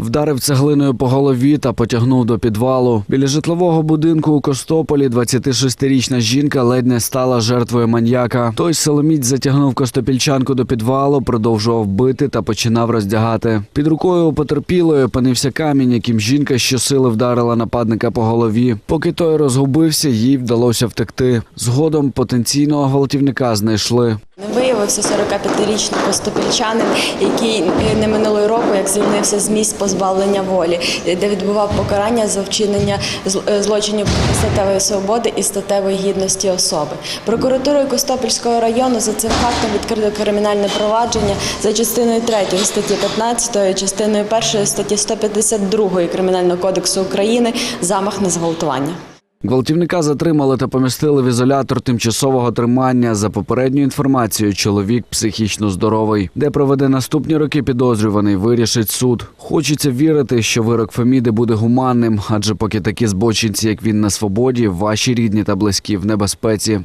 Вдарив цеглиною по голові та потягнув до підвалу. Біля житлового будинку у Костополі 26-річна жінка ледь не стала жертвою маньяка. Той силоміць затягнув костопільчанку до підвалу, продовжував бити та починав роздягати. Під рукою у потерпілої опинився камінь, яким жінка щосили вдарила нападника по голові. Поки той розгубився, їй вдалося втекти. Згодом потенційного гвалтівника знайшли. Виявився 45-річний костопільчанин, який е, не минулого року як звільнився з місць позбавлення волі, де відбував покарання за вчинення е, злочинів статевої свободи і статевої гідності особи. Прокуратурою Костопільського району за цим фактом відкрито кримінальне провадження за частиною 3 статті 15, частиною 1 статті 152 Кримінального кодексу України замах на зґвалтування. Гвалтівника затримали та помістили в ізолятор тимчасового тримання. За попередньою інформацією, чоловік психічно здоровий. Де проведе наступні роки підозрюваний, вирішить суд. Хочеться вірити, що вирок Феміди буде гуманним, адже поки такі збочинці, як він на свободі, ваші рідні та близькі в небезпеці.